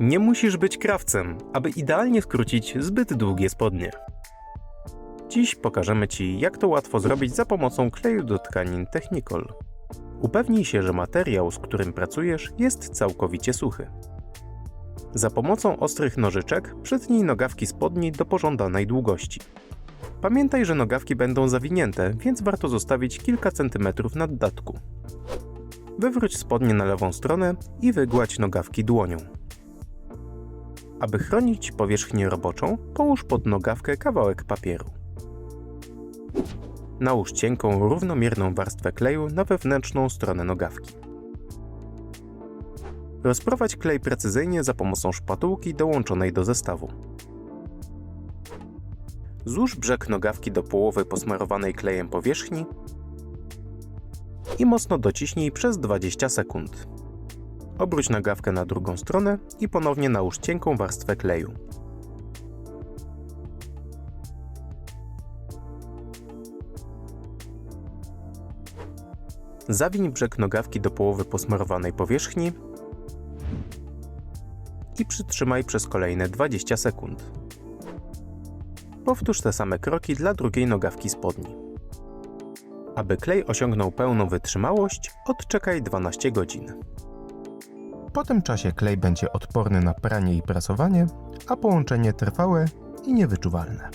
Nie musisz być krawcem, aby idealnie skrócić zbyt długie spodnie. Dziś pokażemy Ci, jak to łatwo zrobić za pomocą kleju do tkanin Technicol. Upewnij się, że materiał, z którym pracujesz, jest całkowicie suchy. Za pomocą ostrych nożyczek przytnij nogawki spodni do pożądanej długości. Pamiętaj, że nogawki będą zawinięte, więc warto zostawić kilka centymetrów nad datku. Wywróć spodnie na lewą stronę i wygładź nogawki dłonią. Aby chronić powierzchnię roboczą, połóż pod nogawkę kawałek papieru. Nałóż cienką, równomierną warstwę kleju na wewnętrzną stronę nogawki. Rozprowadź klej precyzyjnie za pomocą szpatułki dołączonej do zestawu. Złóż brzeg nogawki do połowy posmarowanej klejem powierzchni i mocno dociśnij przez 20 sekund. Obróć nogawkę na drugą stronę i ponownie nałóż cienką warstwę kleju. Zawiń brzeg nogawki do połowy posmarowanej powierzchni i przytrzymaj przez kolejne 20 sekund. Powtórz te same kroki dla drugiej nogawki spodni. Aby klej osiągnął pełną wytrzymałość, odczekaj 12 godzin. Po tym czasie klej będzie odporny na pranie i prasowanie, a połączenie trwałe i niewyczuwalne.